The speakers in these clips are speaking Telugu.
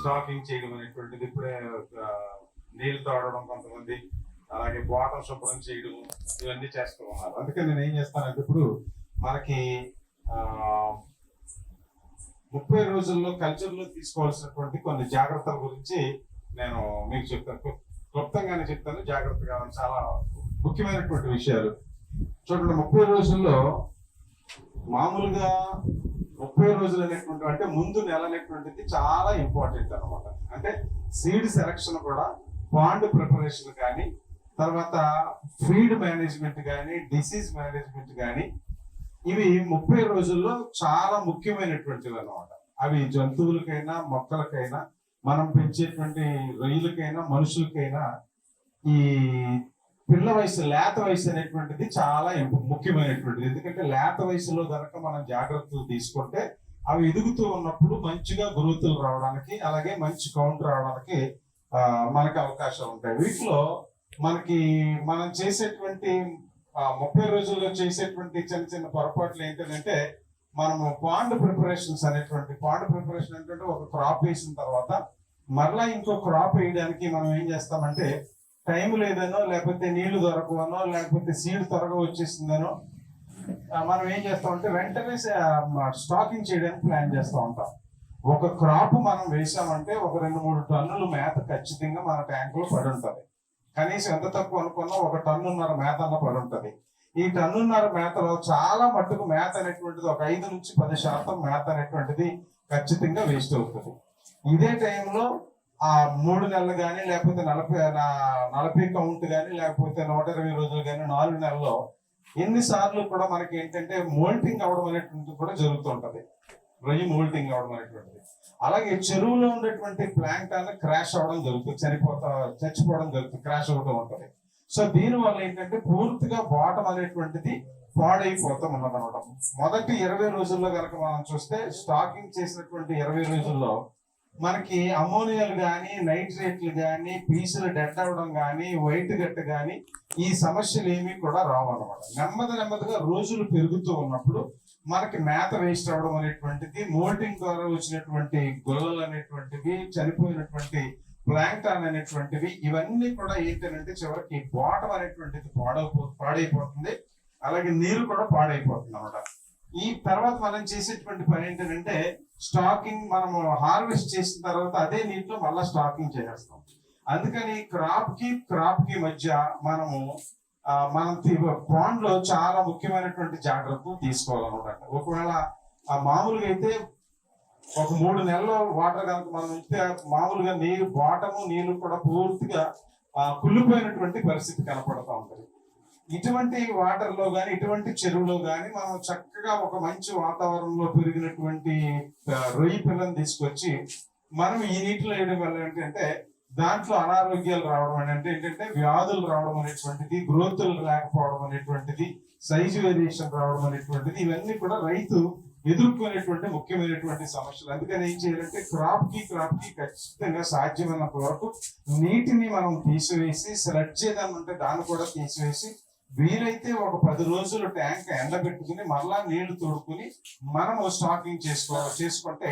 స్టాకింగ్ చేయడం అనేటువంటిది ఇప్పుడే నీళ్ళు తాడడం కొంతమంది అలాగే బాటం శుభ్రం చేయడం ఇవన్నీ చేస్తూ ఉన్నారు. అందుకని నేను ఏం చేస్తానంటే ఇప్పుడు మనకి ముప్పై రోజుల్లో కల్చర్లో తీసుకోవాల్సినటువంటి కొన్ని జాగ్రత్తల గురించి నేను మీకు చెప్తాను. క్లుప్తంగానే చెప్తాను. జాగ్రత్తగా చాలా ముఖ్యమైనటువంటి విషయాలు. చూడండి ముప్పై రోజుల్లో మామూలుగా ముప్పై రోజులు అనేటువంటి అంటే ముందు నెల అనేటువంటిది చాలా ఇంపార్టెంట్ అనమాట అంటే సీడ్ సెలక్షన్ కూడా పాండ్ ప్రిపరేషన్ కానీ తర్వాత ఫీడ్ మేనేజ్మెంట్ కానీ డిసీజ్ మేనేజ్మెంట్ కానీ ఇవి ముప్పై రోజుల్లో చాలా ముఖ్యమైనటువంటివి అనమాట అవి జంతువులకైనా మొక్కలకైనా మనం పెంచేటువంటి రొయ్యలకైనా మనుషులకైనా ఈ పిల్ల వయసు లేత వయసు అనేటువంటిది చాలా ముఖ్యమైనటువంటిది. ఎందుకంటే లేత వయసులో కనుక మనం జాగ్రత్తలు తీసుకుంటే అవి ఎదుగుతూ ఉన్నప్పుడు మంచిగా గ్రోతులు రావడానికి అలాగే మంచి కౌంట్ రావడానికి మనకి అవకాశాలు ఉంటాయి. వీటిలో మనకి మనం చేసేటువంటి ముప్పై రోజుల్లో చేసేటువంటి చిన్న చిన్న పొరపాట్లు ఏంటంటే మనము పాండ్ ప్రిపరేషన్స్ అనేటువంటి పాండ్ ప్రిపరేషన్ ఏంటంటే ఒక క్రాప్ వేసిన తర్వాత మరలా ఇంకో క్రాప్ వేయడానికి మనం ఏం చేస్తామంటే టైం లేదనో లేకపోతే నీళ్ళు దొరకవనో లేకపోతే సీడ్ త్వరగా వచ్చేసిందనో మనం ఏం చేస్తాం అంటే వెంటనే స్టాకింగ్ చేయడానికి ప్లాన్ చేస్తూ ఉంటాం. ఒక క్రాప్ మనం వేసామంటే ఒక రెండు మూడు టన్నులు మేత ఖచ్చితంగా మన ట్యాంకులో పడి ఉంటుంది. కనీసం ఎంత తక్కువ అనుకున్నా ఒక టన్నున్నర మేత అన్న పడి ఉంటుంది. ఈ టన్నున్నర మేతలో చాలా మట్టుకు మేత అనేటువంటిది ఒక ఐదు నుంచి పది శాతం మేత అనేటువంటిది ఖచ్చితంగా వేస్ట్ అవుతుంది. ఇదే టైంలో ఆ మూడు నెలలు కానీ లేకపోతే నలభై నలభై కౌంట్ కానీ లేకపోతే నూట ఇరవై రోజులు కానీ నాలుగు నెలల్లో ఎన్నిసార్లు కూడా మనకి ఏంటంటే మోల్టింగ్ అవడం అనేటువంటిది కూడా జరుగుతుంటది రొయ్యి మోల్టింగ్ అవడం అనేటువంటిది. అలాగే చెరువులో ఉండేటువంటి ప్లాంట్ అన్న క్రాష్ అవడం జరుగుతుంది చనిపోతా చచ్చిపోవడం జరుగుతుంది క్రాష్ అవడం ఉంటుంది. సో దీని వల్ల ఏంటంటే పూర్తిగా బాటం అనేటువంటిది పాడైపోతాం ఉన్నదనమాట మొదటి ఇరవై రోజుల్లో కనుక మనం చూస్తే స్టాకింగ్ చేసినటువంటి ఇరవై రోజుల్లో మనకి అమోనియాలు కానీ నైట్రేట్లు కానీ పీసులు డెడ్ అవ్వడం కానీ వైట్ గట్ట కానీ ఈ సమస్యలు ఏమీ కూడా రావన్నమాట. నెమ్మది నెమ్మదిగా రోజులు పెరుగుతూ ఉన్నప్పుడు మనకి మేత వేస్ట్ అవడం అనేటువంటిది మోల్టింగ్ ద్వారా వచ్చినటువంటి గొల్లలు అనేటువంటివి చనిపోయినటువంటి ప్లాంక్టాన్ అనేటువంటివి ఇవన్నీ కూడా ఏంటంటే చివరికి బాటం అనేటువంటిది పాడైపో పాడైపోతుంది. అలాగే నీరు కూడా పాడైపోతుంది అనమాట ఈ తర్వాత మనం చేసేటువంటి పని ఏంటంటే స్టాకింగ్ మనము హార్వెస్ట్ చేసిన తర్వాత అదే నీటిలో మళ్ళీ స్టాకింగ్ చేసేస్తాం. అందుకని క్రాప్కి క్రాప్కి మధ్య మనము మనం పాండ్లో చాలా ముఖ్యమైనటువంటి జాగ్రత్తలు తీసుకోవాలన్నమాట. ఒకవేళ ఆ మామూలుగా అయితే ఒక మూడు నెలల వాటర్ కనుక మనం ఉంచితే మామూలుగా నీరు బాటము నీళ్ళు కూడా పూర్తిగా కుళ్ళిపోయినటువంటి పరిస్థితి కనపడతా ఉంటుంది. ఇటువంటి వాటర్లో గాని ఇటువంటి చెరువులో గాని మనం చక్కగా ఒక మంచి వాతావరణంలో పెరిగినటువంటి రొయ్యి పిల్లని తీసుకొచ్చి మనం ఈ నీటిలో వేయడం వల్ల ఏంటంటే దాంట్లో అనారోగ్యాలు రావడం అని అంటే ఏంటంటే వ్యాధులు రావడం అనేటువంటిది గ్రోతులు లేకపోవడం అనేటువంటిది సైజు వేరియేషన్ రావడం అనేటువంటిది ఇవన్నీ కూడా రైతు ఎదుర్కొనేటువంటి ముఖ్యమైనటువంటి సమస్యలు. అందుకని ఏం చేయాలంటే క్రాప్కి క్రాప్కి ఖచ్చితంగా సాధ్యమైనంత వరకు నీటిని మనం తీసివేసి సెలెక్ట్ చేద్దామంటే దాన్ని కూడా తీసివేసి వీలైతే ఒక పది రోజులు ట్యాంక్ ఎండబెట్టుకుని మళ్ళా నీళ్ళు తోడుకుని మనము స్టాకింగ్ చేసుకో చేసుకుంటే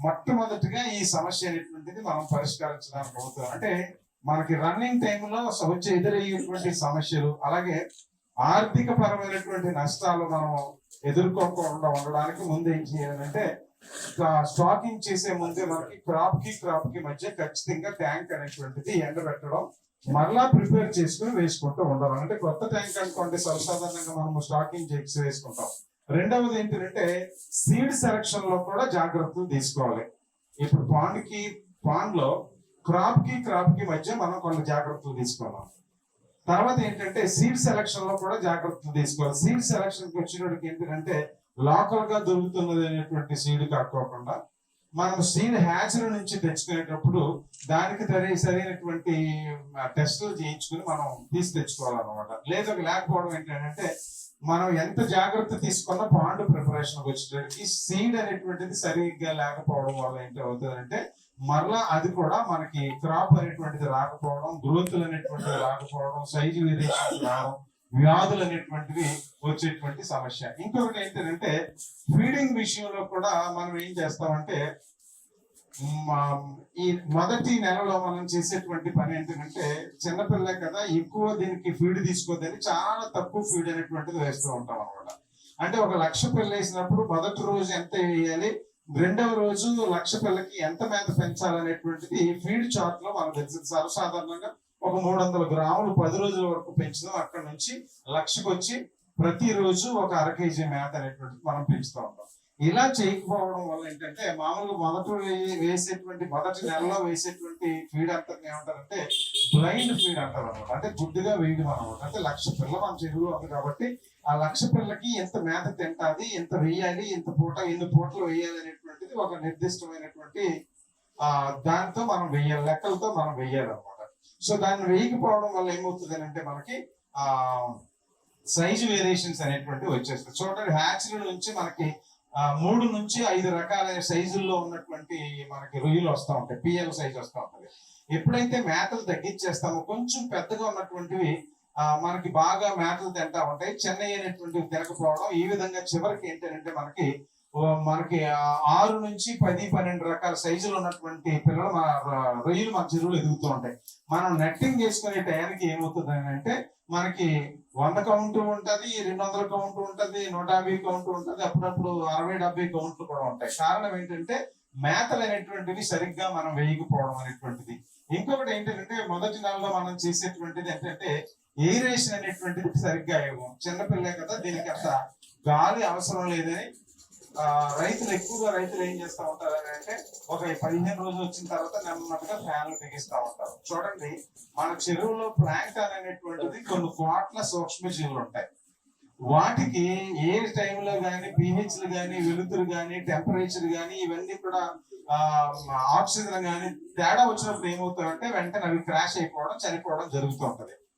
మొట్టమొదటిగా ఈ సమస్య అనేటువంటిది మనం పరిష్కరించడానికి అవుతుంది అంటే మనకి రన్నింగ్ టైంలో వచ్చే ఎదురయ్యేటువంటి సమస్యలు అలాగే ఆర్థిక పరమైనటువంటి నష్టాలు మనం ఎదుర్కోకుండా ఉండడానికి ముందు ఏం చేయాలంటే స్టాకింగ్ చేసే ముందే మనకి క్రాప్కి క్రాప్కి మధ్య ఖచ్చితంగా ట్యాంక్ అనేటువంటిది ఎండబెట్టడం మరలా ప్రిపేర్ చేసుకుని వేసుకుంటూ ఉండాలి. అంటే కొత్త ట్యాంక్ అనుకోండి సర్వసాధారణంగా మనం స్టాకింగ్ చేసి వేసుకుంటాం. రెండవది ఏంటంటే సీడ్ సెలక్షన్లో కూడా జాగ్రత్తలు తీసుకోవాలి. ఇప్పుడు పాండ్కి పాండ్లో క్రాప్కి క్రాప్కి మధ్య మనం కొన్ని జాగ్రత్తలు తీసుకోవాలి. తర్వాత ఏంటంటే సీడ్ సెలక్షన్లో కూడా జాగ్రత్తలు తీసుకోవాలి. సీడ్ సెలక్షన్కి వచ్చినప్పటికి ఏంటంటే లోకల్గా దొరుకుతున్నది అనేటువంటి సీడ్ కాకోకుండా మనం సీడ్ హ్యాచరీ నుంచి తెచ్చుకునేటప్పుడు దానికి సరి సరైనటువంటి టెస్టులు చేయించుకుని మనం తీసి తెచ్చుకోవాలన్నమాట. లేదా లేకపోవడం ఏంటంటే మనం ఎంత జాగ్రత్త తీసుకున్నా పాండు ప్రిపరేషన్ వచ్చేటప్పటికి సీడ్ అనేటువంటిది సరిగ్గా లేకపోవడం వల్ల ఏంటి అవుతుందంటే మరలా అది కూడా మనకి క్రాప్ అనేటువంటిది రాకపోవడం గ్రోత్లు అనేటువంటిది రాకపోవడం సైజు వేరియేషన్ రావడం వ్యాధులు అనేటువంటివి వచ్చేటువంటి సమస్య. ఇంకొకటి ఏంటంటే ఫీడింగ్ విషయంలో కూడా మనం ఏం చేస్తామంటే మా- ఈ మొదటి నెలలో మనం చేసేటువంటి పని ఏంటంటే చిన్నపిల్ల కదా ఎక్కువ దీనికి ఫీడ్ తీసుకోదని చాలా తక్కువ ఫీడ్ అనేటువంటిది వేస్తూ ఉంటాం అనమాట అంటే ఒక లక్ష పిల్ల వేసినప్పుడు మొదటి రోజు ఎంత వేయాలి రెండవ రోజు లక్ష పిల్లకి ఎంత మేత పెంచాలనేటువంటిది ఫీడ్ చార్ట్లో మనకు తెలిసింది. సర్వసాధారణంగా ఒక మూడు వందల గ్రాములు పది రోజుల వరకు పెంచుదాం. అక్కడ నుంచి లక్షకు వచ్చి ప్రతిరోజు ఒక అర కేజీ మేత అనేటువంటిది మనం పెంచుతూ ఉంటాం. ఇలా చేయకపోవడం వల్ల ఏంటంటే మామూలుగా మొదటి వేసేటువంటి మొదటి నెలలో వేసేటువంటి ఫీడ్ అంతా ఏమంటారంటే బ్లైండ్ ఫీడ్ అంటారు అనమాట అంటే గుడ్డుగా వేయడం అనమాట అంటే లక్ష పిల్ల మన చెరువులో ఉంది కాబట్టి ఆ లక్ష పిల్లకి ఎంత మేత తింటాది ఎంత వేయాలి ఎంత పూట ఎన్ని పూటలు వేయాలి అనేటువంటిది ఒక నిర్దిష్టమైనటువంటి ఆ దాంతో మనం వెయ్యాలి లెక్కలతో మనం వెయ్యాలన్నమాట. సో దాన్ని వేయకపోవడం వల్ల ఏమవుతుంది అంటే మనకి ఆ సైజు వేరియేషన్స్ అనేటువంటివి వచ్చేస్తాయి. చూడండి హ్యాచరీ నుంచి మనకి మూడు నుంచి ఐదు రకాల సైజుల్లో ఉన్నటువంటి మనకి రొయ్యలు వస్తూ ఉంటాయి. పిఎల్ సైజ్ వస్తూ ఉంటుంది. ఎప్పుడైతే మేతలు తగ్గించేస్తామో కొంచెం పెద్దగా ఉన్నటువంటివి మనకి బాగా మేతలు తింటా ఉంటాయి. చెన్నై అనేటువంటివి తినకపోవడం ఈ విధంగా చివరికి ఏంటంటే మనకి మనకి ఆరు నుంచి పది పన్నెండు రకాల సైజులు ఉన్నటువంటి పిల్లలు మన రొయ్యలు మన చెరువులు ఎదుగుతూ ఉంటాయి. మనం నెట్టింగ్ చేసుకునే టయానికి ఏమవుతుంది అని అంటే మనకి వంద కౌంట్ ఉంటది రెండు వందల కౌంట్ ఉంటుంది నూట యాభై కౌంట్ ఉంటుంది అప్పుడప్పుడు అరవై డెబ్బై కౌంట్లు కూడా ఉంటాయి. కారణం ఏంటంటే మేతలు అనేటువంటివి సరిగ్గా మనం వేయకపోవడం అనేటువంటిది. ఇంకొకటి ఏంటంటే మొదటి నెలలో మనం చేసేటువంటిది ఏంటంటే ఏరేషన్ అనేటువంటిది సరిగ్గా ఇవ్వం చిన్నపిల్లే కదా దీనికి అంత గాలి అవసరం లేదని రైతులు ఎక్కువగా రైతులు ఏం చేస్తా ఉంటారు అని అంటే ఒక పదిహేను రోజులు వచ్చిన తర్వాత నెమ్మదిగా ఫ్యాన్లు బిగిస్తా ఉంటారు. చూడండి మన చెరువులో ప్లాంక్టన్ అనేటువంటిది కొన్ని కోట్ల సూక్ష్మజీవులు ఉంటాయి. వాటికి ఏ టైంలో కానీ పిహెచ్లు కానీ వెలుతురు కానీ టెంపరేచర్ కానీ ఇవన్నీ కూడా ఆక్సిజన్ కానీ తేడా వచ్చినప్పుడు ఏమవుతాయంటే వెంటనే అవి క్రాష్ అయిపోవడం చనిపోవడం జరుగుతూ ఉంటుంది.